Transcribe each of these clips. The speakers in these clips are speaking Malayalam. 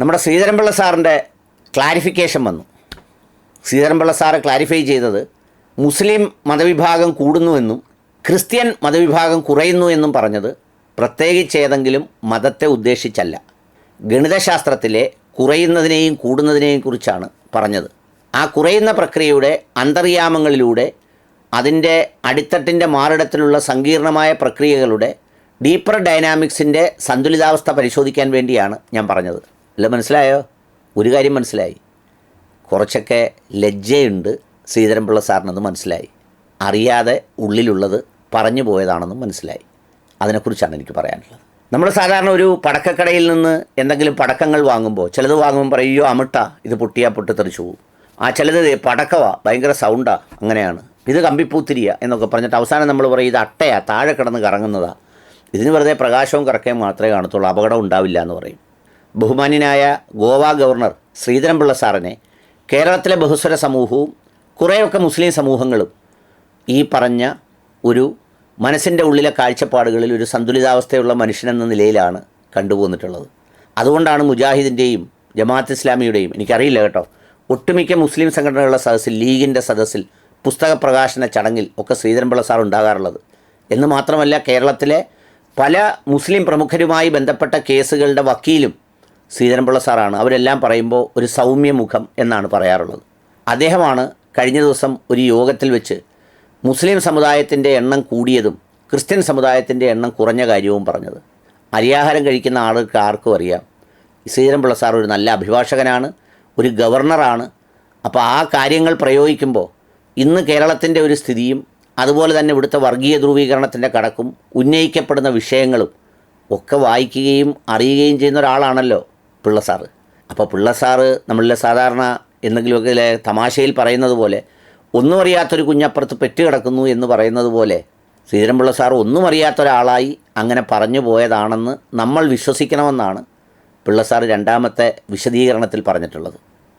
നമ്മുടെ ശ്രീധരൻപിള്ള സാറിന്റെ ക്ലാരിഫിക്കേഷൻ വന്നു. ശ്രീധരൻപിള്ള സാറ് ക്ലാരിഫൈ ചെയ്തത് മുസ്ലിം മതവിഭാഗം കൂടുന്നുവെന്നും ക്രിസ്ത്യൻ മതവിഭാഗം കുറയുന്നു എന്നും പറഞ്ഞത് പ്രത്യേകിച്ച് ഏതെങ്കിലും മതത്തെ ഉദ്ദേശിച്ചല്ല. ഗണിതശാസ്ത്രത്തിലെ കുറയുന്നതിനെയും കൂടുന്നതിനെയും കുറിച്ചാണ് പറഞ്ഞത്. ആ കുറയുന്ന പ്രക്രിയയുടെ അന്തർയാമങ്ങളിലൂടെ അതിന്റെ അടിത്തട്ടിന്റെ മാറിടത്തിലുള്ള സങ്കീർണമായ പ്രക്രിയകളുടെ ഡീപ്പർ ഡൈനാമിക്സിന്റെ സന്തുലിതാവസ്ഥ പരിശോധിക്കാൻ വേണ്ടിയാണ് ഞാൻ പറഞ്ഞത്. അല്ല മനസ്സിലായോ? ഒരു കാര്യം മനസ്സിലായി. കുറച്ചൊക്കെ ലജ്ജയുണ്ട് ശ്രീധരൻപിള്ള സാറിനെന്ന് മനസ്സിലായി. അറിയാതെ ഉള്ളിലുള്ളത് പറഞ്ഞു പോയതാണെന്നും മനസ്സിലായി. അതിനെക്കുറിച്ചാണ് എനിക്ക് പറയാനുള്ളത്. നമ്മൾ സാധാരണ ഒരു പടക്കക്കടയിൽ നിന്ന് എന്തെങ്കിലും പടക്കങ്ങൾ വാങ്ങുമ്പോൾ ചിലത് വാങ്ങുമ്പോൾ പറയോ അമിട്ട ഇത് പൊട്ടിയാൽ പൊട്ടിത്തെറിച്ചു പോകും ആ ചിലത് പടക്കവാ ഭയങ്കര സൗണ്ടാ അങ്ങനെയാണ്. ഇത് കമ്പിപ്പൂത്തിരിയ എന്നൊക്കെ പറഞ്ഞിട്ട് അവസാനം നമ്മൾ പറയും ഇത് അട്ടയാ താഴെ കിടന്ന് കറങ്ങുന്നതാ. ഇതിന് വെറുതെ പ്രകാശവും കറക്കയും മാത്രമേ കാണത്തുള്ളൂ അപകടം ഉണ്ടാവില്ല എന്ന് പറയും. ബഹുമാന്യനായ ഗോവ ഗവർണർ ശ്രീധരൻപിള്ള സാറിനെ കേരളത്തിലെ ബഹുസ്വര സമൂഹവും കുറേയൊക്കെ മുസ്ലിം സമൂഹങ്ങളും ഈ പറഞ്ഞ ഒരു മനസ്സിന്റെ ഉള്ളിലെ കാഴ്ചപ്പാടുകളിൽ ഒരു സന്തുലിതാവസ്ഥയുള്ള മനുഷ്യനെന്ന നിലയിലാണ് കണ്ടുപോന്നിട്ടുള്ളത്. അതുകൊണ്ടാണ് മുജാഹിദിന്റെയും ജമാഅത്ത് ഇസ്ലാമിയുടെയും എനിക്കറിയില്ല കേട്ടോ ഒട്ടുമിക്ക മുസ്ലിം സംഘടനകളുടെ സദസ്സിൽ ലീഗിന്റെ സദസ്സിൽ പുസ്തക പ്രകാശന ചടങ്ങിൽ ഒക്കെ ശ്രീധരൻപിള്ള സാർ ഉണ്ടാകാറുള്ളത്. എന്ന് മാത്രമല്ല കേരളത്തിലെ പല മുസ്ലിം പ്രമുഖരുമായി ബന്ധപ്പെട്ട കേസുകളുടെ വക്കീലും ശ്രീധരൻപിള്ള സാറാണ്. അവരെല്ലാം പറയുമ്പോൾ ഒരു സൗമ്യ മുഖം എന്നാണ് പറയാറുള്ളത്. അദ്ദേഹമാണ് കഴിഞ്ഞ ദിവസം ഒരു യോഗത്തിൽ വെച്ച് മുസ്ലിം സമുദായത്തിന്റെ എണ്ണം കൂടിയതും ക്രിസ്ത്യൻ സമുദായത്തിന്റെ എണ്ണം കുറഞ്ഞ കാര്യവും പറഞ്ഞത്. അരിയാഹാരം കഴിക്കുന്ന ആളുകൾക്ക് ആർക്കും അറിയാം. ശ്രീധരൻപിള്ള സാർ ഒരു നല്ല അഭിഭാഷകനാണ് ഒരു ഗവർണറാണ്. അപ്പോൾ ആ കാര്യങ്ങൾ പ്രയോഗിക്കുമ്പോൾ ഇന്ന് കേരളത്തിന്റെ ഒരു സ്ഥിതിയും അതുപോലെ തന്നെ ഇവിടുത്തെ വർഗീയ ധ്രുവീകരണത്തിന്റെ കടക്കും ഉന്നയിക്കപ്പെടുന്ന വിഷയങ്ങളും ഒക്കെ വായിക്കുകയും അറിയുകയും ചെയ്യുന്ന ഒരാളാണല്ലോ. പിള്ള സാറ്. അപ്പോൾ പിള്ള സാറ് നമ്മളിലെ സാധാരണ എന്തെങ്കിലുമൊക്കെ തമാശയിൽ പറയുന്നത് പോലെ ഒന്നും അറിയാത്തൊരു കുഞ്ഞപ്പുറത്ത് പെറ്റ് കിടക്കുന്നു എന്ന് പറയുന്നത് പോലെ ശ്രീധരൻപിള്ള സാർ ഒന്നും അറിയാത്ത ഒരാളായി അങ്ങനെ പറഞ്ഞു പോയതാണെന്ന് നമ്മൾ വിശ്വസിക്കണമെന്നാണ് പിള്ള സാർ രണ്ടാമത്തെ വിശദീകരണത്തിൽ പറഞ്ഞിട്ടുള്ളത്.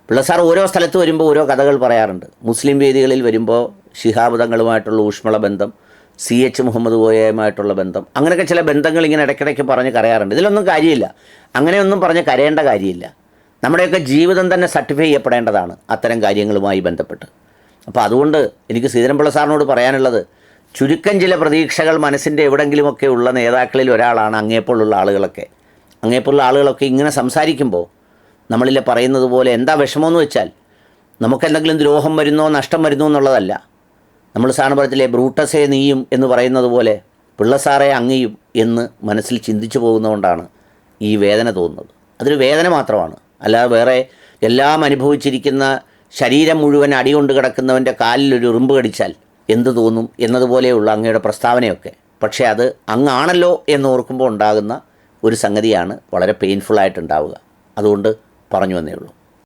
പിള്ള സാർ ഓരോ സ്ഥലത്ത് വരുമ്പോൾ ഓരോ കഥകൾ പറയാറുണ്ട്. മുസ്ലിം വേദികളിൽ വരുമ്പോൾ ശിഹാബ് തങ്ങളുമായിട്ടുള്ള ഊഷ്മള ബന്ധം സി എച്ച് മുഹമ്മദ് കോയയുമായിട്ടുള്ള ബന്ധം. അങ്ങനെയൊക്കെ ചില ബന്ധങ്ങൾ ഇങ്ങനെ ഇടയ്ക്കിടയ്ക്ക് പറഞ്ഞ് കരയാറുണ്ട്. ഇതിലൊന്നും കാര്യമില്ല. അങ്ങനെയൊന്നും പറഞ്ഞ് കരയേണ്ട കാര്യമില്ല. നമ്മുടെയൊക്കെ ജീവിതം തന്നെ സർട്ടിഫൈ ചെയ്യപ്പെടേണ്ടതാണ് അത്തരം കാര്യങ്ങളുമായി ബന്ധപ്പെട്ട്. അപ്പോൾ അതുകൊണ്ട് എനിക്ക് ശ്രീധരൻപിള്ള സാറിനോട് പറയാനുള്ളത് ചുരുക്കം ചില പ്രതീക്ഷകൾ മനസ്സിന്റെ എവിടെങ്കിലുമൊക്കെ ഉള്ള നേതാക്കളിൽ ഒരാളാണ് അങ്ങേപ്പോലുള്ള ആളുകളൊക്കെ. അങ്ങേപ്പോലുള്ള ആളുകളൊക്കെ ഇങ്ങനെ സംസാരിക്കുമ്പോൾ നമ്മളിലെ പറയുന്നത് പോലെ എന്താ വിഷമമെന്ന് വെച്ചാൽ നമുക്കെന്തെങ്കിലും ദ്രോഹം വരുന്നോ നഷ്ടം വരുന്നോ എന്നുള്ളതല്ല. നമ്മൾ സാണപുരത്തിലെ ബ്രൂട്ടസേ നീയും എന്ന് പറയുന്നത് പോലെ പിള്ളസാറെ അങ്ങയും എന്ന് മനസ്സിൽ ചിന്തിച്ചു പോകുന്നതുകൊണ്ടാണ് ഈ വേദന തോന്നുന്നത്. അതൊരു വേദന മാത്രമാണ്. അല്ലാതെ വേറെ എല്ലാം അനുഭവിച്ചിരിക്കുന്ന ശരീരം മുഴുവൻ അടികൊണ്ട് കിടക്കുന്നവന്റെ കാലിൽ ഒരു ഉറുമ്പ് കടിച്ചാൽ എന്ത് തോന്നും എന്നതുപോലെയുള്ള അങ്ങയുടെ പ്രസ്താവനയൊക്കെ. പക്ഷേ അത് അങ്ങാണല്ലോ എന്ന് ഓർക്കുമ്പോൾ ഉണ്ടാകുന്ന ഒരു സംഗതിയാണ് വളരെ പെയിൻഫുള്ളായിട്ടുണ്ടാവുക അതുകൊണ്ട് പറഞ്ഞു വന്നേ ഉള്ളൂ.